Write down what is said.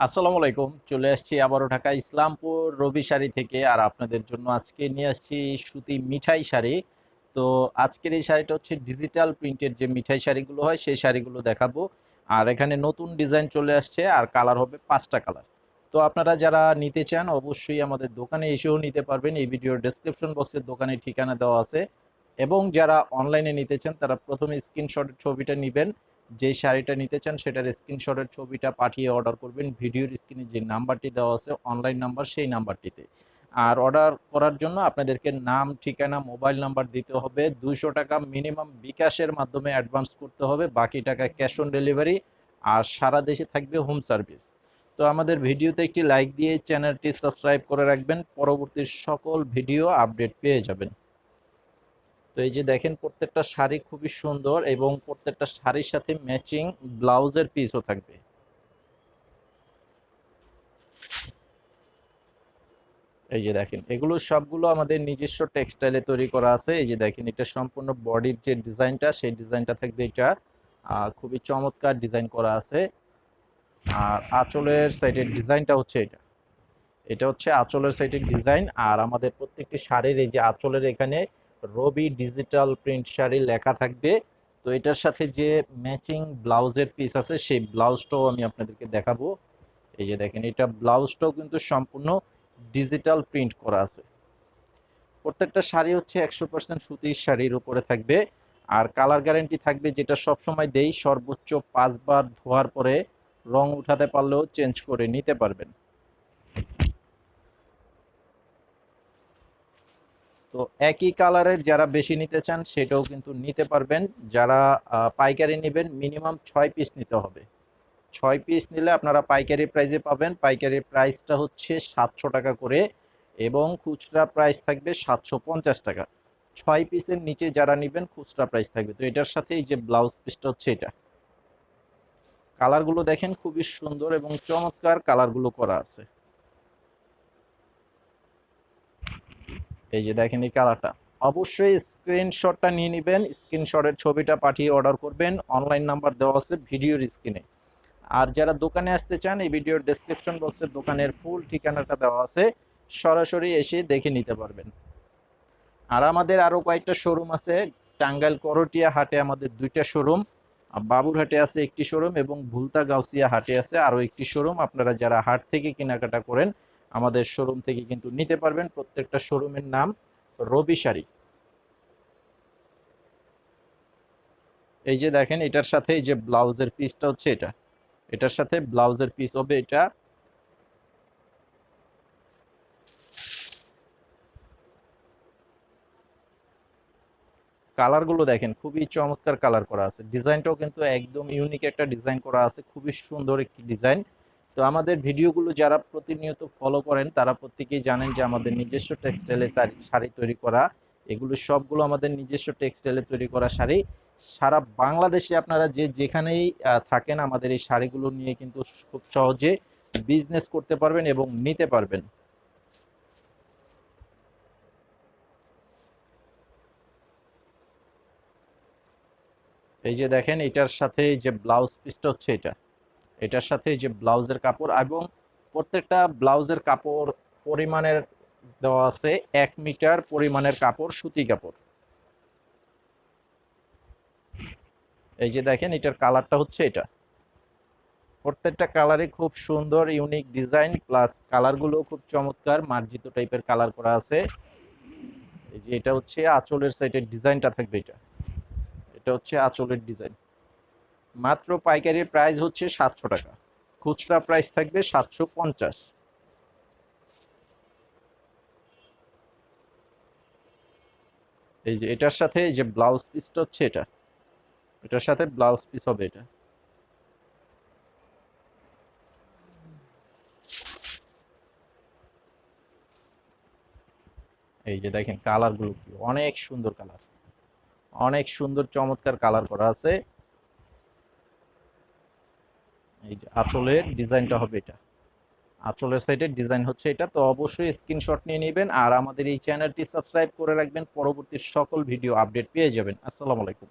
আসসালামু আলাইকুম। চলে আসছি আবারও ঢাকা ইসলামপুর রবি শাড়ি থেকে, আর আপনাদের জন্য আজকে নিয়ে আসছি সুতি মিঠাই শাড়ি। তো আজকের এই শাড়িটা হচ্ছে ডিজিটাল প্রিন্টের যে মিঠাই শাড়িগুলো হয়, সেই শাড়িগুলো দেখাবো। আর এখানে নতুন ডিজাইন চলে আসছে, আর কালার হবে পাঁচটা কালার। তো আপনারা যারা নিতে চান, অবশ্যই আমাদের দোকানে এসেও নিতে পারবেন। এই ভিডিওর ডেসক্রিপশন বক্সের দোকানের ঠিকানা দেওয়া আছে। এবং যারা অনলাইনে নিতে চান, তারা প্রথমে স্ক্রিনশটের ছবিটা নেবেন। যে শাড়িটা নিতে চান, সেটার স্ক্রিনশটের ছবিটা পাঠিয়ে অর্ডার করবেন। ভিডিওর স্ক্রিনে যে নাম্বারটি দেওয়া আছে অনলাইন নাম্বার সেই নাম্বারটিতে আর অর্ডার করার জন্য আপনাদেরকে নাম, ঠিকানা মোবাইল নাম্বার দিতে হবে। দুইশো টাকা মিনিমাম বিকাশের মাধ্যমে অ্যাডভান্স করতে হবে। বাকি টাকা ক্যাশ অন ডেলিভারি আর সারা দেশে থাকবে হোম সার্ভিস তো আমাদের ভিডিওতে একটি লাইক দিয়ে চ্যানেলটি সাবস্ক্রাইব করে রাখবেন। পরবর্তী সকল ভিডিও আপডেট পেয়ে যাবেন। তো এই যে দেখেন, প্রত্যেকটা শাড়ি খুবই সুন্দর এবং প্রত্যেকটা শাড়ির সাথে ম্যাচিং ব্লাউজের পিসও থাকবে। এই যে দেখেন, এগুলো সবগুলো আমাদের নিজস্ব টেক্সটাইলে তৈরি করা আছে। এই যে দেখেন, এটা সম্পূর্ণ বডির যে ডিজাইনটা, সেই ডিজাইনটা থাকবে এটা। খুবই চমৎকার ডিজাইন করা আছে। আর আঁচলের সাইডের ডিজাইনটা হচ্ছে এটা। এটা হচ্ছে আঁচলের সাইডের ডিজাইন। আর আমাদের প্রত্যেকটি শাড়ির এই যে আঁচলের এখানে রবি ডিজিটাল প্রিন্ট শাড়ি লেখা থাকবে। তো এটার সাথে যে ম্যাচিং ব্লাউজের পিস আছে, সেই ব্লাউজটাও আমি আপনাদেরকে দেখাবো। এই যে দেখেন, এটা ব্লাউজটাও কিন্তু সম্পূর্ণ ডিজিটাল প্রিন্ট করা আছে। প্রত্যেকটা শাড়ি হচ্ছে একশো পার্সেন্ট সুতির শাড়ির উপরে থাকবে। আর কালার গ্যারেন্টি থাকবে, যেটা সবসময় দেই, সর্বোচ্চ পাঁচবার ধোয়ার পরে রং উঠাতে পারলেও চেঞ্জ করে নিতে পারবেন। তো একই কালারের যারা বেশি নিতে চান সেটাও কিন্তু নিতে পারবেন। যারা পাইকারি নেবেন মিনিমাম ছয় পিস নিতে হবে। ছয় পিস নিলে আপনারা পাইকারি প্রাইসে পাবেন। পাইকারি প্রাইসটা হচ্ছে সাতশো টাকা করে এবং খুচরা প্রাইস থাকবে সাতশো পঞ্চাশ টাকা। ছয় পিসের নিচে যারা নেবেন খুচরা প্রাইস থাকবে। তো এটার সাথে এই যে ব্লাউজ পিসটা হচ্ছে এটা। কালারগুলো দেখেন খুবই সুন্দর এবং চমৎকার কালারগুলো করা আছে। এই যে দেখেন এই কালারটা। অবশ্যই স্ক্রিনশটটা নিয়ে নেবেন স্ক্রিনশটের ছবিটা পাঠিয়ে অর্ডার করবেন। অনলাইন নাম্বার দেওয়া আছে ভিডিওর স্ক্রিনে আর যারা দোকানে আসতে চান, এই ভিডিওর ডেসক্রিপশন বক্সে দোকানের ফুল ঠিকানাটা দেওয়া আছে। সরাসরি এসে দেখে নিতে পারবেন। আর আমাদের আরও কয়েকটা শোরুম আছে। টাঙ্গাইল করটিয়া হাটে আমাদের দুইটা শোরুম বাবুরহাটে আছে একটি শোরুম এবং ভুলতা গাউসিয়া হাটে আছে আরও একটি শোরুম আপনারা যারা হাট থেকে কেনাকাটা করেন আমাদের শোরুম থেকে কিন্তু নিতে পারবেন প্রত্যেকটা শোরুমের নাম রবি শাড়ি। এই যে দেখেন, এটার সাথে এই যে ব্লাউজের পিসটা হচ্ছে এটা। এটার সাথে ব্লাউজের পিস হবে এটা। কালারগুলো দেখেন, খুবই চমৎকার কালার করা আছে। ডিজাইনটাও কিন্তু একদম ইউনিক একটা ডিজাইন করা আছে। খুবই সুন্দর একটি ডিজাইন। তো আমাদের ভিডিওগুলো যারা প্রতিনিয়ত ফলো করেন, তারা প্রত্যেকেই জানেন যে আমাদের নিজস্ব টেক্সটাইলে শাড়ি তৈরি করা, এগুলো সবগুলো আমাদের নিজস্ব টেক্সটাইলে তৈরি করা শাড়ি। সারা বাংলাদেশে আপনারা যে যেখানেই থাকেন, আমাদের এই শাড়িগুলো নিয়ে কিন্তু খুব সহজে বিজনেস করতে পারবেন এবং নিতে পারবেন। এই যে দেখেন, এটার সাথে যে ব্লাউজ পিসটা হচ্ছে এটা। এটার সাথে যে ব্লাউজের কাপড় এবং প্রত্যেকটা ব্লাউজের কাপড় পরিমাণের দেওয়া আছে এক মিটার পরিমাণের কাপড়, সুতি কাপড়। এই যে দেখেন, এটার কালারটা হচ্ছে এটা। প্রত্যেকটা কালারই খুব সুন্দর, ইউনিক ডিজাইন, প্লাস কালারগুলো খুব চমৎকার, মার্জিত টাইপের কালার করা আছে। এই যে এটা হচ্ছে আঁচলের সাইডের ডিজাইনটা থাকবে এটা। এটা হচ্ছে আঁচলের ডিজাইন। মাত্র পাইকারির প্রাইস হচ্ছে সাতশো টাকা। খুচরা প্রাইস থাকবে সাতশো পঞ্চাশ। এই যে এটার সাথে এই যে ব্লাউজ পিসটা হচ্ছে এটা। এটার সাথে ব্লাউজ পিস হবে এটা। এই যে দেখেন কালারগুলো কি, অনেক সুন্দর কালার অনেক সুন্দর চমৎকার কালার করা আছে। এই যে আঁচলের ডিজাইনটা হবে এটা। আঁচলের সাইডের ডিজাইন হচ্ছে এটা, তো অবশ্যই স্ক্রিনশট নিয়ে নেবেন আর আমাদের এই চ্যানেলটি সাবস্ক্রাইব করে রাখবেন, পরবর্তী সকল ভিডিও আপডেট পেয়ে যাবেন। আসসালামু আলাইকুম।